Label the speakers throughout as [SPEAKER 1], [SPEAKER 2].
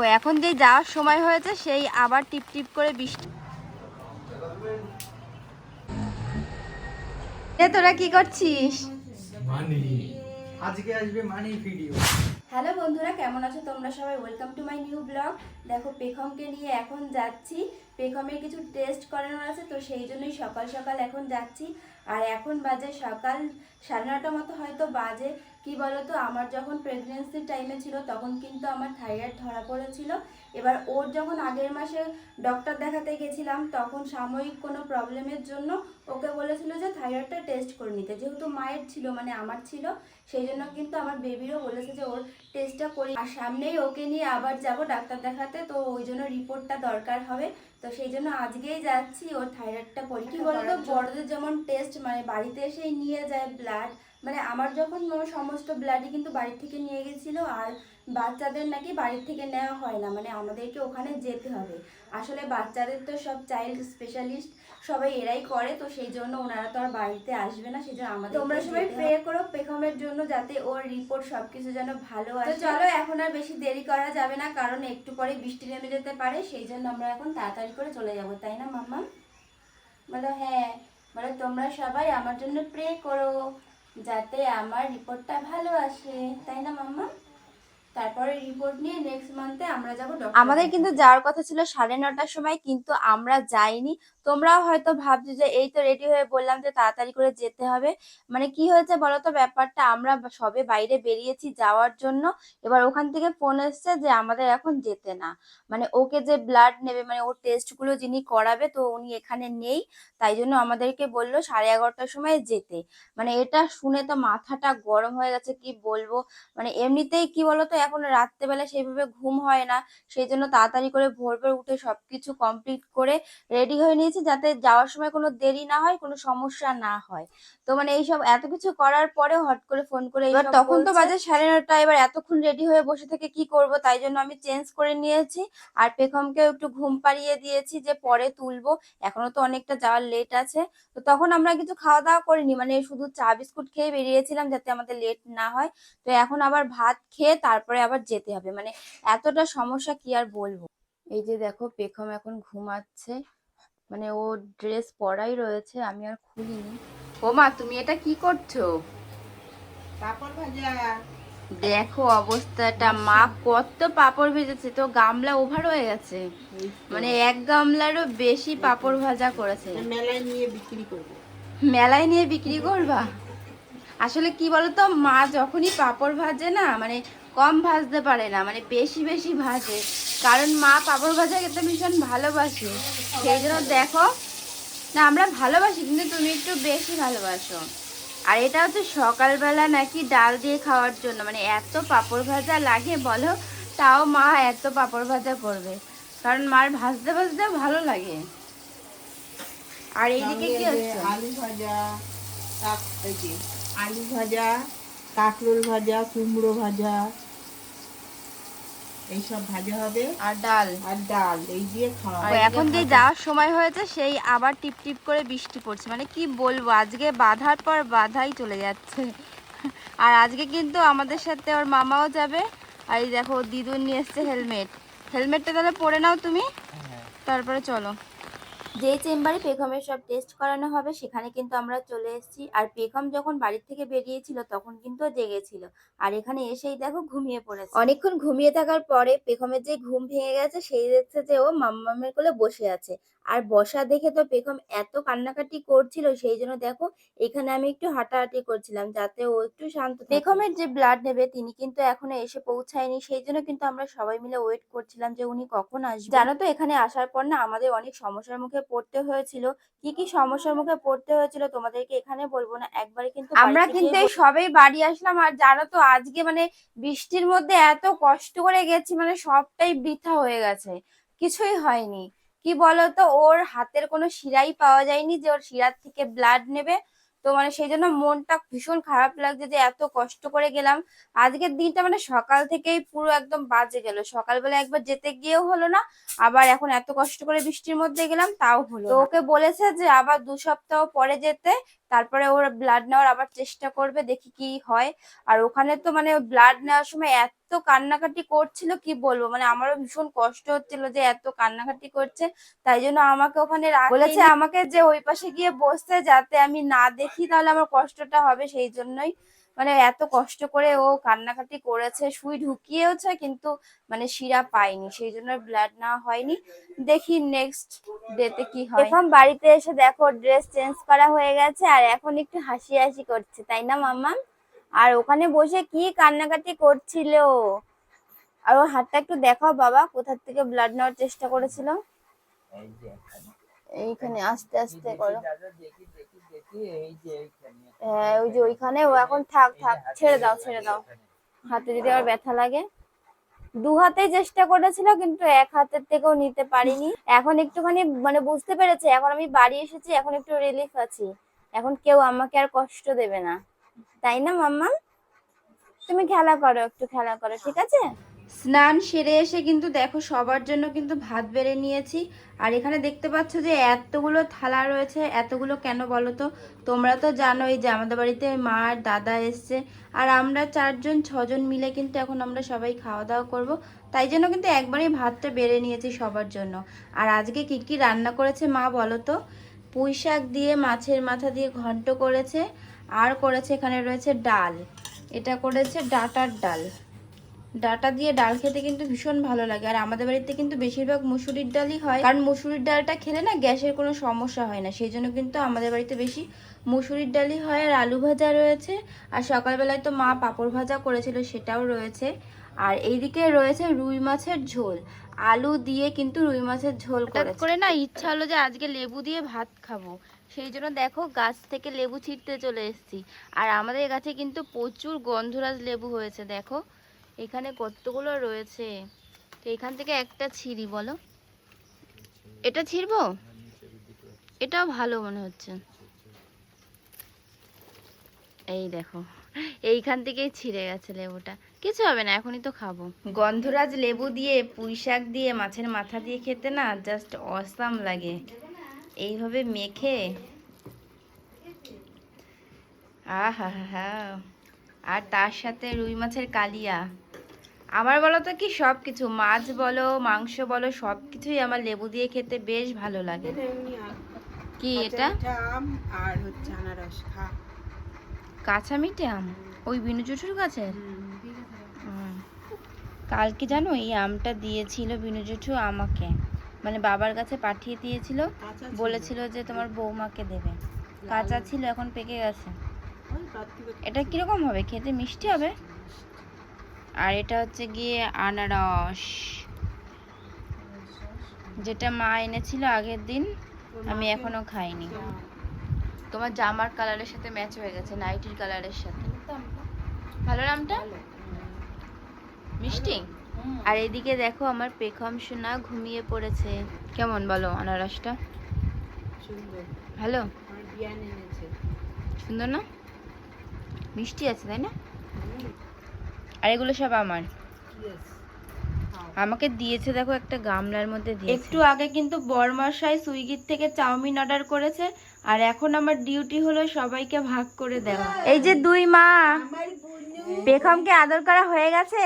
[SPEAKER 1] তো এখন যে যাওয়ার সময় হয়েছে সেই আবার টিপ টিপ করে বৃষ্টি। তোরা কি করছিস?
[SPEAKER 2] আজকে আসবে মানি ভিডিও।
[SPEAKER 1] হ্যালো বন্ধুরা কেমন আছো তোমরা সবাই? Welcome to my new blog দেখো, পেখমকে নিয়ে এখন যাচ্ছি। পেখমের কিছু টেস্ট করানোর আছে, তো সেই জন্যই সকাল সকাল এখন যাচ্ছি। আর এখন বাজে সকাল সাড়ে নটা মতো, হয়তো বাজে। কি বলতো, আমার যখন প্রেগনেন্সির টাইমে ছিল, তখন কিন্তু আমার থাইরয়েড ধরা পড়েছিল। এবার ওর যখন আগের মাসে ডক্টর দেখাতে গেছিলাম, তখন সাময়িক কোনো প্রবলেমের জন্য ওকে বলেছিল যে থাইরয়েডটা টেস্ট করে নিতে। যেহেতু মায়ের ছিল মানে আমার ছিল, সেই জন্য কিন্তু আমার বেবিরও বলেছে যে ওর টেস্টটা করি। আর সামনেই ওকে নিয়ে আবার যাব ডাক্তার দেখাতে। তো ওই জন্য রিপোর্টটা দরকার হবে। তো সেই জন্য আজকেই যাচ্ছি ওর থাইরয়েডটা পরীক্ষা বলতো বড়দের যেমন টেস্ট মানে বাড়িতে এসেই নিয়ে যায় ব্লাড মানে আমার যখন সমস্ত ব্লাডই কিন্তু বাড়ি থেকে নিয়ে গেছিল আর বাচ্চাদের নাকি বাড়ির থেকে নেওয়া হয় না মানে আমাদেরকে ওখানে যেতে হবে। আসলে বাচ্চাদের তো সব চাইল্ড স্পেশালিস্ট সবাই এরাই করে তো সেই জন্য ওনারা তো আর বাড়িতে আসবে না সেই জন্য আমাদের তোমরা সবাই প্রে করো পেখমের জন্য যাতে ওর রিপোর্ট সবকিছু যেন ভালো আসে। চলো এখন আর বেশি দেরি করা যাবে না কারণ একটু পরে বৃষ্টি নেমে যেতে পারে সেই জন্য আমরা এখন তাড়াতাড়ি করে চলে যাব তাই না মাম্মা? বলো হ্যাঁ বলো তোমরা সবাই আমার জন্য প্রে করো। যাতে আমার রিপোর্টটা ভালো আসে তাই না মাম্মা? তারপরে রিপোর্ট নিয়ে নেক্সট মান্থে আমরা যাব আমাদের কিন্তু যাওয়ার কথা ছিল সাড়ে নটার সময় কিন্তু আমরা যাইনি। তোমরাও হয়তো ভাবছ যে, এই তো রেডি হয়ে বললাম যে তাড়াতাড়ি করে যেতে হবে। মানে কি হয়েছে বলতো ব্যাপারটা? আমরা সবে বাইরে বেরিয়েছি যাওয়ার জন্য। এবার ওখান থেকে ফোন এসছে যে, আমাদের এখন যেতে না। মানে ওকে যে ব্লাড নেবে মানে ওর টেস্টগুলো যিনি করাবে, তো উনি এখানে নেই। তাই জন্য আমাদেরকে বলল সাড়ে এগারোটার সময় যেতে। মানে এটা শুনে তো মাথাটা গরম হয়ে গেছে, কি বলব? মানে এমনিতেই কি বলতো, এখন রাত্রেবেলা সেইভাবে ঘুম হয় না। সেই জন্য তাড়াতাড়ি করে ভোর ভোর উঠে সবকিছু কমপ্লিট করে রেডি হয়ে নিয়েছি যাতে যাওয়ার সময় কোনো দেরি না হয় কোনো সমস্যা না হয়। তো মানে এইসব এত কিছু করার পরে হট করে ফোন করে এবার তখন তো বাজে সাড়ে নটা এবার এতক্ষণ রেডি হয়ে বসে থেকে কি করব তাই জন্য আমি চেঞ্জ করে নিয়েছি। আর পেখমকেও একটু ঘুম পাড়িয়ে দিয়েছি যে পরে তুলবো এখনও তো অনেকটা যাওয়ার লেট আছে। তো তখন আমরা কিছু খাওয়া দাওয়া করিনি মানে শুধু চা বিস্কুট খেয়ে বেরিয়েছিলাম যাতে আমাদের লেট না হয়। তো এখন আবার ভাত খেয়ে তারপরে আবার যেতে হবে। মানে এতটা সমস্যা কি আর বলব? এই যে দেখো পেখম এখন ঘুমাচ্ছে। মানে ও ড্রেস পরাই রয়েছে আমি আর খুলিনি। ও মা তুমি এটা কি করছ?
[SPEAKER 3] পাপড় ভাজা।
[SPEAKER 1] দেখো অবস্থাটা মা কত পাপড় ভেজেছে তো গামলা ওভার হয়ে গেছে। মানে এক গামলারও বেশি পাপড় ভাজা করেছে।
[SPEAKER 3] মেলায় নিয়ে বিক্রি করব।
[SPEAKER 1] মেলায় নিয়ে বিক্রি করবা? আসলে কি বলতো মা যখনই পাপড় ভাজে না মানে কম ভাজতে পারে না মানে বেশি বেশি ভাজে। কারণ মা পাপড় ভাজা খেতে ভীষণ ভালোবাসে। সেই জন্য দেখো না আমরা ভালোবাসি কিন্তু তুমি একটু বেশি ভালোবাসো। আর এটা হচ্ছে সকালবেলা নাকি ডাল দিয়ে খাওয়ার জন্য। মানে এত পাপড় ভাজা লাগে বলো তাও মা এত পাপড় ভাজা করবে। কারণ মার ভাজতে ভাজতে ভালো লাগে। আর এইদিকে কি হচ্ছে?
[SPEAKER 3] আলু ভাজা আলু ভাজা কাঁকরোল ভাজা কুমড়ো ভাজা এইসব ভাজা হবে।
[SPEAKER 1] আর ডাল।
[SPEAKER 3] আর ডাল এই দিয়ে খাওয়া
[SPEAKER 1] এখন যে যাওয়ার সময় হয়েছে সেই আবার টিপ টিপ করে বৃষ্টি পড়ছে। মানে কি বলব আজকে বাধার পর বাধাই চলে যাচ্ছে। আর আজকে কিন্তু আমাদের সাথে ওর মামাও যাবে। আর এই দেখো দিদুন নিয়ে এসছে হেলমেট। হেলমেটটা তাহলে পরে নাও তুমি। তারপরে চলো। যেই চেম্বারে পেখমের সব টেস্ট করানো হবে, সেখানে কিন্তু আমরা চলে এসেছি। আর পেখম যখন বাড়ির থেকে বেরিয়েছিল, তখন কিন্তু জেগেছিল। আর এখানে এসেই দেখো ঘুমিয়ে পড়েছে। অনেকক্ষণ ঘুমিয়ে থাকার পরে পেখমের যে ঘুম ভেঙে গেছে, সেই দেখছে যে ও মাম্মামের কোলে বসে আছে। আর বসা দেখে তো পেখম এত কান্নাকাটি করছিল সেই জন্য দেখো এখানে আমি একটু হাঁটাহাঁটি করছিলাম যাতে ও একটু শান্ত। পেখমের যে ব্লাড নেবে তিনি কিন্তু এখনও এসে পৌঁছায়নি সেই জন্য কিন্তু আমরা সবাই মিলে ওয়েট করছিলাম যে উনি কখন আসবে জানো তো এখানে আসার পর না আমাদের অনেক সমস্যার মুখে পড়তে হয়েছিল। কি কি সমস্যার মুখে পড়তে হয়েছিল তোমাদেরকে এখানে বলব না একবারে কিন্তু আমরা কিন্তু এই সবেই বাড়ি আসলাম আর জানো তো আজকে মানে বৃষ্টির মধ্যে এত কষ্ট করে গেছি মানে সবটাই বৃথা হয়ে গেছে কিছুই হয়নি। কি বলতো? ওর হাতের কোনো শিরাই পাওয়া যায়নি যে ওর শিরার থেকে ব্লাড নেবে। তো মানে সেই জন্য মনটা ভীষণ খারাপ লাগছে যে এত কষ্ট করে গেলাম। আজকের দিনটা মানে সকাল থেকেই পুরো একদম বাজে গেল। সকালবেলা একবার যেতে গিয়েও হলো না, আবার এখন এত কষ্ট করে বৃষ্টির মধ্যে গেলাম, তাও হলো তো ওকে বলেছে যে আবার দু সপ্তাহ পরে যেতে, তারপরে ওর ব্লাড নেওয়ার আবার চেষ্টা করবে, দেখি কি হয়। আর ওখানে তো মানে ব্লাড নেওয়ার সময় এত এত কান্নাকাটি করছিল, কি বলব? মানে আমারও ভীষণ কষ্ট হচ্ছিল যে এত কান্নাকাটি করছে, তাই জন্য আমাকে ওখানে বলেছে আমাকে যে ওই পাশে গিয়ে বসতে যাতে আমি না দেখি, তাহলে আমার কষ্টটা হবে সেই জন্যই। মানে এত কষ্ট করে ও কান্নাকাটি করেছে সুই ঢুকিয়েওছে, কিন্তু মানে শিরা পাইনি সেই জন্য ব্লাড না হয়নি। দেখি নেক্সট ডেতে কি হয়। এখন বাড়িতে এসে দেখো ড্রেস চেঞ্জ করা হয়ে গেছে, আর এখন একটু হাসি হাসি করছে, তাই না মাম্মা? আর ওখানে বসে কি কান্নাকাটি করছিল? আর ওর হাতটা একটু দেখাও বাবা কোথার থেকে ব্লাড নেওয়ার চেষ্টা করেছিল। এইখানে আস্তে আস্তে করো। হ্যাঁ ওই যে ওইখানে ও এখন থাক থাক ছেড়ে দাও ছেড়ে দাও। হাতে যদি আবার ব্যথা লাগে। দু হাতে চেষ্টা করেছিল কিন্তু এক হাতের থেকেও নিতে পারিনি। এখন একটুখানি মানে বুঝতে পেরেছে এখন আমি বাড়ি এসেছি এখন একটু রিলিফ আছি। এখন কেউ আমাকে আর কষ্ট দেবে না। তাই না, মাম্মা? তুমি খেলা করো, একটু খেলা করো, ঠিক আছে? স্নান সেরে এসে কিন্তু দেখো সবার জন্য কিন্তু ভাত বেড়ে নিয়েছি। আর এখানে দেখতে পাচ্ছ যে এতগুলো থালা রয়েছে, এতগুলো কেন বলো তো? তোমরা তো জানোই যে আমাদের বাড়িতে মা আর দাদা এসছে। আর আমরা চারজন, ছজন মিলে কিন্তু এখন আমরা সবাই খাওয়া দাওয়া করব। তাই জন্য কিন্তু একবারই ভাতটা বেড়ে নিয়েছি সবার জন্য। আর আজকে কি কি রান্না করেছে মা বলো তো? পুঁই শাক দিয়ে, মাছের মাথা দিয়ে ঘন্ট করেছে। আর করেছে এখানে রয়েছে ডাল। এটা করেছে ডাটার ডাল। ডাটা দিয়ে ডাল খেতে কিন্তু ভীষণ ভালো লাগে। আর আমাদের বাড়িতে কিন্তু বেশিরভাগ মুসুরির ডালই হয়। কারণ মুসুরির ডালটা খেলে না গ্যাসের কোনো সমস্যা হয় না। সেই জন্য কিন্তু আমাদের বাড়িতে বেশি মুসুরির ডালই হয়। আর আলু ভাজা রয়েছে। আর সকালবেলায় তো মা পাঁপড় ভাজা করেছিল সেটাও রয়েছে। আর এইদিকে রয়েছে রুই মাছের ঝোল। আলু দিয়ে কিন্তু রুই মাছের ঝোল করে করে না ইচ্ছা হলো যে আজকে লেবু দিয়ে ভাত খাব। সেই জন্য দেখো গাছ থেকে লেবু ছিঁড়তে চলে এসেছি। আর আমাদের গাছে কিন্তু প্রচুর গন্ধরাজ লেবু হয়েছে, দেখো। এখানে কতগুলো রয়েছে? তো এখান থেকে একটা ছিঁড়ি, বলো। এটা ছিঁড়বো? এটাও ভালো মনে হচ্ছে। এই দেখো, এইখান থেকেই ছিঁড়ে গেছে লেবুটা। কিছু হবে না, এখনই তো খাব। গন্ধরাজ লেবু দিয়ে পুঁই শাক দিয়ে, মাছের মাথা দিয়ে খেতে না জাস্ট অসাম লাগে। এইভাবে মেখে? আহা হা আর তার সাথে রুই মাছের কালিয়া। আমার বলো তো কি সব কিছু মাছ বলো মাংস বলো সব কিছুই আমার লেবু দিয়ে খেতে বেশ ভালো লাগে। কি এটা?
[SPEAKER 3] আম আর হচ্ছে আনারস
[SPEAKER 1] কাঁচা মিঠে আম? ওই বিনু জুঠুর কাছে। কালকে জানো এই আমটা দিয়েছিল বিনু জুঠু আমাকে। মানে বাবার কাছে পাঠিয়ে দিয়েছিল বলেছিল যে তোমার বৌমাকে দেবে। কাঁচা ছিল এখন পেকে গেছে। এটা কীরকম হবে? খেতে মিষ্টি হবে? আর এটা হচ্ছে গিয়ে আনারস। যেটা মা এনেছিল আগের দিন আমি এখনও খাইনি। তোমার জামার কালারের সাথে ম্যাচ হয়ে গেছে নাইটির কালারের সাথে। ভালো নামটা মিষ্টি? আর এদিকে দেখো আমার পেখম সোনা ঘুমিয়ে পড়েছে। কেমন বলো আনারসটা? ভালো? সুন্দর না? মিষ্টি আছে তাই না? আর এগুলো সব আমার। আমাকে দিয়েছে দেখো একটা গামলার মধ্যে দিয়ে একটু আগে কিন্তু বরমাসাই সুইগির থেকে চাউমিন অর্ডার করেছে আর এখন আমার ডিউটি হলো সবাইকে ভাগ করে দেওয়া। এই যে দুই মা। বেগমকে আদর করা হয়ে গেছে?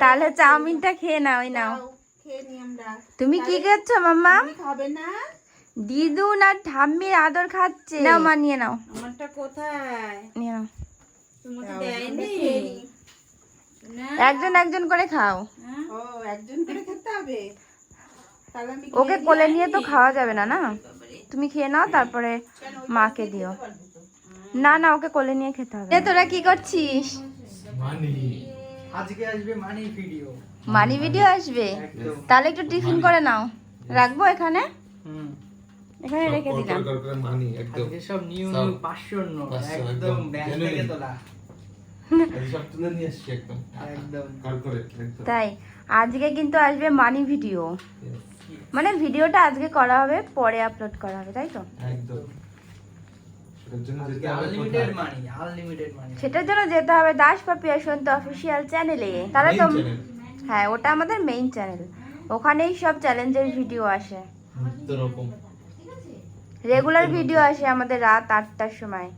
[SPEAKER 1] তাহলে চাউমিনটা খেয়ে নাও ওই নাও।
[SPEAKER 3] খেয়ে নি আমরা।
[SPEAKER 1] তুমি কি করছ মাম্মা?
[SPEAKER 3] খাবে না?
[SPEAKER 1] দিদু না ঠাম্মির আদর খাচ্ছে। নাও মা নিয়ে নাও।
[SPEAKER 3] আমারটা কোথায়?
[SPEAKER 1] নিয়ে নাও।
[SPEAKER 3] তোমাকে দেয়নি?
[SPEAKER 1] একজন একজন করে খাও।
[SPEAKER 3] ও একজন করে খেতে হবে?
[SPEAKER 1] ওকে কোলে নিয়ে তো খাওয়া যাবে না না? তুমি খেয়ে নাও তারপরে মাকে দিও। না না ওকে কোলে নিয়ে খেতে হবে। এ তোরা কি করছিস?
[SPEAKER 2] আজকে আসবে মানি ভিডিও।
[SPEAKER 1] মানি ভিডিও আসবে? তাহলে একটু টিফিন করে নাও। রাখব এখানে? এখানে রেখে দিলাম।
[SPEAKER 4] মানি একদম।
[SPEAKER 2] সব নিউ নিউ নোট। একদম ব্যাংক থেকে তোলা।
[SPEAKER 1] তাই আজকে কিন্তু আসবে মানি ভিডিও। মানে ভিডিওটা আজকে করা হবে পরে আপলোড করা হবে তাই তো?
[SPEAKER 4] একদম। সেটার জন্য যেতে হবে
[SPEAKER 2] আনলিমিটেড
[SPEAKER 4] কোথায়?
[SPEAKER 2] আনলিমিটেড
[SPEAKER 1] সেটার জন্য যেতে হবে দাস পাপি অসন্ত অফিসিয়াল চ্যানেলে
[SPEAKER 4] Main
[SPEAKER 1] তো হ্যাঁ ওটা আমাদের মেইন চ্যানেল ওখানেই সব চ্যালেঞ্জের ভিডিও আসে। রেগুলার ভিডিও আসে আমাদের রাত আটটার সময়।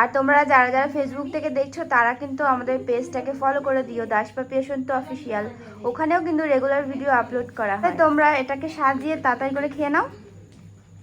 [SPEAKER 1] আর তোমরা যারা যারা ফেসবুক থেকে দেখছ তারা কিন্তু আমাদের পেজটাকে ফলো করে দিও দাসপাপি যশন্ত অফিসিয়াল ওখানেও কিন্তু রেগুলার ভিডিও আপলোড করা হয়। তোমরা এটাকে সাজিয়ে তাড়াতাড়ি করে খেয়ে নাও।